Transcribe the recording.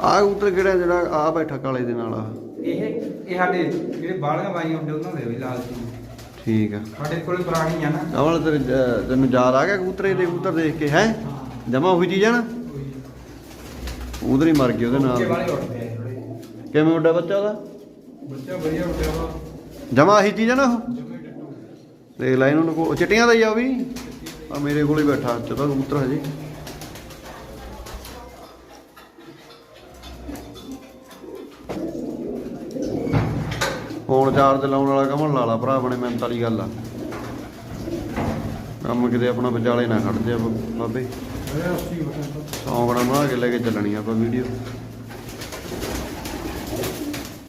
ਆਹ ਉਤਰ ਕਿਹੜਾ ਜਿਹੜਾ ਆ ਬੈਠਾ ਕਾਲੇ ਦੇ ਨਾਲ? ਆ ਇਹ ਇਹ ਸਾਡੇ ਜਿਹੜੇ ਬਾਲਗਾ ਬਾਈ ਹੁੰਦੇ ਉਹਨਾਂ ਦੇ ਵੀ ਲਾਲ ਸੀ। ਠੀਕ ਆ। ਸਾਡੇ ਕੋਲ ਪੁਰਾਣੀ ਆ ਨਾ। ਕਮਲ ਤੇਰੇ ਤੈਨੂੰ ਯਾਦ ਆ ਗਿਆ ਕਬੂਤਰੇ? ਦੇ ਕਬੂਤਰ ਦੇਖ ਕੇ ਹੈ? ਜਮਾ ਹੋਈ ਚੀਜ਼ ਆ ਉਧਰ ਹੀ ਮਰ ਗਈ ਉਹਦੇ ਨਾਲ। ਕਿਵੇਂ ਉੱਡਾ ਬੱਚਾ ਉਹਦਾ? ਬੱਚਾ ਵਧੀਆ ਉੱਠਿਆ ਵਾ। ਜਮਾ ਆਹੀ ਚੀਜ਼ ਆ ਨਾ ਉਹ? ਜਮੇ ਟੱਟੂ। ਦੇਖ ਲੈ ਚਿੱਟੀਆਂ ਦਾ ਹੀ ਆ ਵੀ। ਆ ਮੇਰੇ ਕੋਲ ਹੀ ਬੈਠਾ ਚਦਾ ਕਬੂਤਰ ਹਜੇ। ਫੋਨ ਚਾਰਜ ਲਾਉਣ ਵਾਲਾ ਕਮਲ ਲਾ ਲਾ ਭਰਾ ਬਣੇ ਮਿਹਨਤ ਵਾਲੀ ਗੱਲ ਆ। ਕੰਮ ਕਿਤੇ ਆਪਣਾ ਵਿਚਾਲੇ ਨਾ ਖੜ ਜੇ ਬਾਬੇ। ਇਹ 80 ਬਟਨ ਸੌਂਕਣਾ ਬਣਾ ਕੇ ਲੈ ਕੇ ਚੱਲਣੀ ਆਪਾਂ ਵੀਡੀਓ।